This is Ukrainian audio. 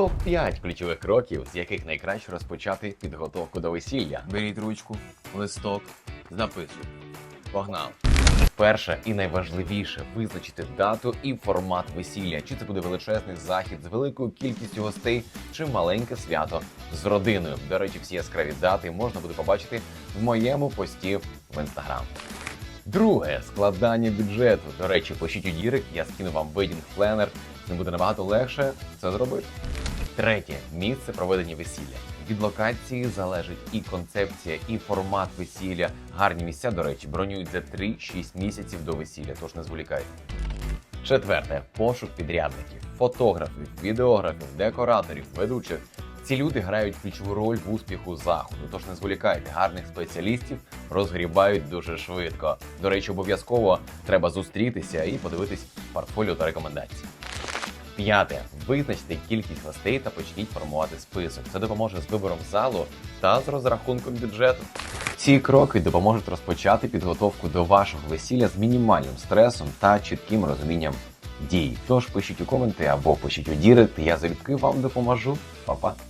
Топ 5 ключових кроків, з яких найкраще розпочати підготовку до весілля. Беріть ручку, листок, записуй. Погнали. Перше і найважливіше визначити дату і формат весілля. Чи це буде величезний захід з великою кількістю гостей, чи маленьке свято з родиною. До речі, всі яскраві дати можна буде побачити в моєму пості в інстаграм. Друге складання бюджету. До речі, пишіть у дірек, я скину вам ведінг пленер. Ним буде набагато легше це зробити. Третє місце проведення весілля. Від локації залежить і концепція, і формат весілля. Гарні місця, до речі, бронюють за 3-6 місяців до весілля, тож не зволікайте. Четверте пошук підрядників, фотографів, відеографів, декораторів, ведучих. Ці люди грають ключову роль в успіху заходу. Тож не зволікайте, гарних спеціалістів розгрібають дуже швидко. До речі, обов'язково треба зустрітися і подивитись портфоліо та рекомендації. П'яте. Визначте кількість гостей та почніть формувати список. Це допоможе з вибором залу та з розрахунком бюджету. Ці кроки допоможуть розпочати підготовку до вашого весілля з мінімальним стресом та чітким розумінням дій. Тож пишіть у коменти або пишіть у дірект, я залюбки вам допоможу. Па-па!